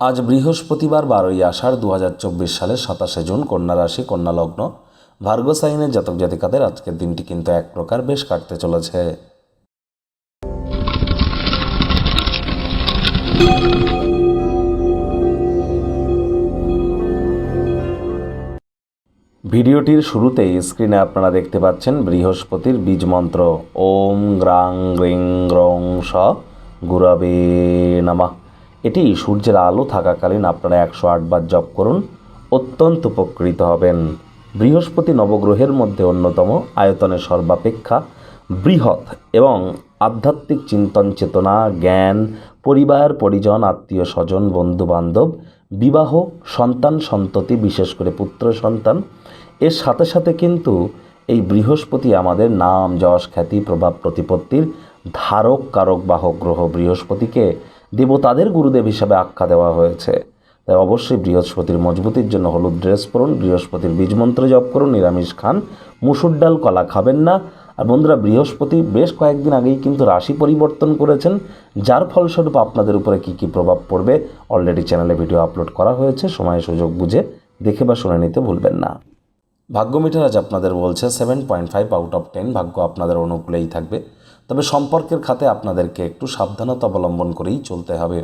আজ বৃহস্পতিবার বারোই আষাঢ় দু হাজার চব্বিশ সালের সাতাশে জুন কন্যা রাশি, কন্যা লগ্ন। ভার্গ জাতক জাতিকাদের আজকের দিনটি কিন্তু এক প্রকার বেশ কাটতে চলেছে। ভিডিওটির শুরুতেই স্ক্রিনে আপনারা দেখতে পাচ্ছেন বৃহস্পতির বীজ মন্ত্র। ওম গ্রাং গ্রিং গ্রং স গুরাবে নামা। এটি সূর্যের আলো থাকাকালীন আপনারা একশো আটবার জপ করুন, অত্যন্ত উপকৃত হবেন। বৃহস্পতি নবগ্রহের মধ্যে অন্যতম আয়তনে সর্বাপেক্ষা বৃহৎ এবং আধ্যাত্মিক চিন্তন চেতনা, জ্ঞান, পরিবার, পরিজন, আত্মীয় স্বজন বন্ধু বান্ধব বিবাহ, সন্তান, সন্ততি, বিশেষ করে পুত্র, সন্তান। এর সাথে সাথে কিন্তু এই বৃহস্পতি আমাদের নাম, যশ, খ্যাতি, প্রভাব, প্রতিপত্তির ধারক, কারক, বাহক, গ্রহ বৃহস্পতিকে দেবতাদের গুরুদেব হিসাবে আখ্যা দেওয়া হয়েছে। তাই অবশ্যই বৃহস্পতির মজবুতির জন্য হলুদ ড্রেস পরুন, বৃহস্পতির বীজ মন্ত্র জপ করুন, নিরামিষ খান, মুসুর ডাল, কলা খাবেন না। আর বন্ধুরা, বৃহস্পতি বেশ কয়েকদিন আগেই কিন্তু রাশি পরিবর্তন করেছেন, যার ফলস্বরূপ আপনাদের উপরে কী কী প্রভাব পড়বে অলরেডি চ্যানেলে ভিডিও আপলোড করা হয়েছে, সময় সুযোগ বুঝে দেখে বা শুনে নিতে ভুলবেন না। ভাগ্য মিটার আজ আপনাদের বলছে seven point five out of ten ভাগ্য আপনাদের অনুকূলেই থাকবে। তবে সম্পর্কের খাতে আপনাদেরকে একটু সাবধানতা অবলম্বন করেই চলতে হবে।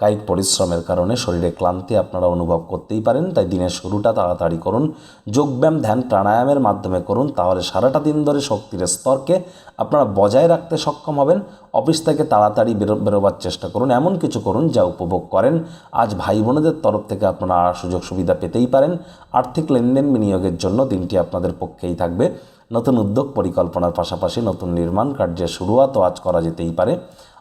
কায়িক পরিশ্রমের কারণে শরীরে ক্লান্তি আপনারা অনুভব করতেই পারেন, তাই দিনের শুরুটা তাড়াতাড়ি করুন। যোগব্যায়াম, ধ্যান, প্রাণায়ামের মাধ্যমে করুন, তাহলে সারাটা দিন ধরে শক্তির স্তরকে আপনারা বজায় রাখতে সক্ষম হবেন। অফিস থেকে তাড়াতাড়ি বেরো, বেরোবার চেষ্টা করুন, এমন কিছু করুন যা উপভোগ করেন। আজ ভাই বোনেদের তরফ থেকে আপনারা সুযোগ সুবিধা পেতেই পারেন। আর্থিক লেনদেন বিনিয়োগের জন্য দিনটি আপনাদের পক্ষেই থাকবে। নতুন উদ্যোগ পরিকল্পনার পাশাপাশি নতুন নির্মাণ কার্যের শুরুয়াতও আজ করা যেতেই পারে।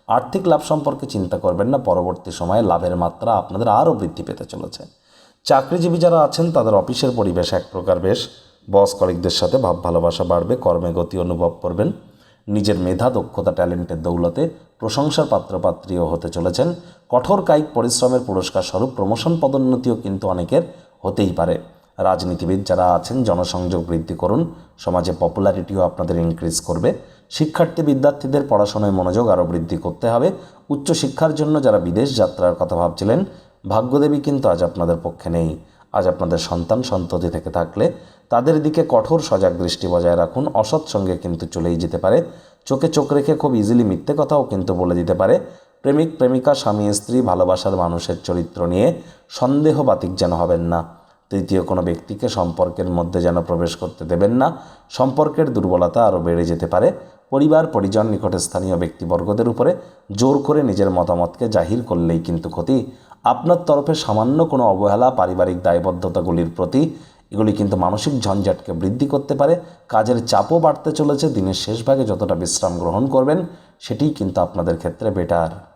আর্থিক লাভ সম্পর্কে চিন্তা করবেন না, পরবর্তী সময়ে লাভের মাত্রা আপনাদের আরও বৃদ্ধি পেতে চলেছে। চাকরিজীবী যারা আছেন, তাদের অফিসের পরিবেশ এক প্রকার বেশ। বস কলিকদের সাথে ভাব ভালোবাসা বাড়বে, কর্মে গতি অনুভব করবেন। নিজের মেধা, দক্ষতা, ট্যালেন্টের দৌলতে প্রশংসার পাত্রপাত্রীও হতে চলেছেন। কঠোর কায়িক পরিশ্রমের পুরস্কার স্বরূপ প্রমোশন পদোন্নতিও কিন্তু অনেকের হতেই পারে। রাজনীতিবিদ যারা আছেন, জনসংযোগ বৃদ্ধি করুন। সমাজে পপুলারিটিও আপনাদের ইনক্রিজ করবে। শিক্ষার্থী বিদ্যার্থীদের পড়াশোনায় মনোযোগ আরও বৃদ্ধি করতে হবে। উচ্চশিক্ষার জন্য যারা বিদেশ যাত্রার কথা ভাবছিলেন, ভাগ্যদেবী কিন্তু আজ আপনাদের পক্ষে নেই। আজ আপনাদের সন্তান সন্ততি থেকে থাকলে তাদের দিকে কঠোর সজাগ দৃষ্টি বজায় রাখুন। অসৎ সঙ্গে কিন্তু চলেই যেতে পারে। চোখে চোখ রেখে খুব ইজিলি মিথ্যে কথাও কিন্তু বলে দিতে পারে। প্রেমিক, প্রেমিকা, স্বামী, স্ত্রী ভালোবাসার মানুষের চরিত্র নিয়ে সন্দেহ বাতিক যেন হবেন না। তৃতীয় কোনো ব্যক্তিকে সম্পর্কের মধ্যে যেন প্রবেশ করতে দেবেন না। সম্পর্কের দুর্বলতা আরও বেড়ে যেতে পারে। পরিবার, পরিজন, নিকটে স্থানীয় ব্যক্তিবর্গদের উপরে জোর করে নিজের মতামতকে জাহির করলেই কিন্তু ক্ষতি। আপনার তরফে সামান্য কোনো অবহেলা পারিবারিক দায়বদ্ধতাগুলির প্রতি, এগুলি কিন্তু মানসিক ঝঞ্ঝাটকে বৃদ্ধি করতে পারে। কাজের চাপও বাড়তে চলেছে। দিনের শেষ ভাগে যতটা বিশ্রাম গ্রহণ করবেন, সেটিই কিন্তু আপনাদের ক্ষেত্রে বেটার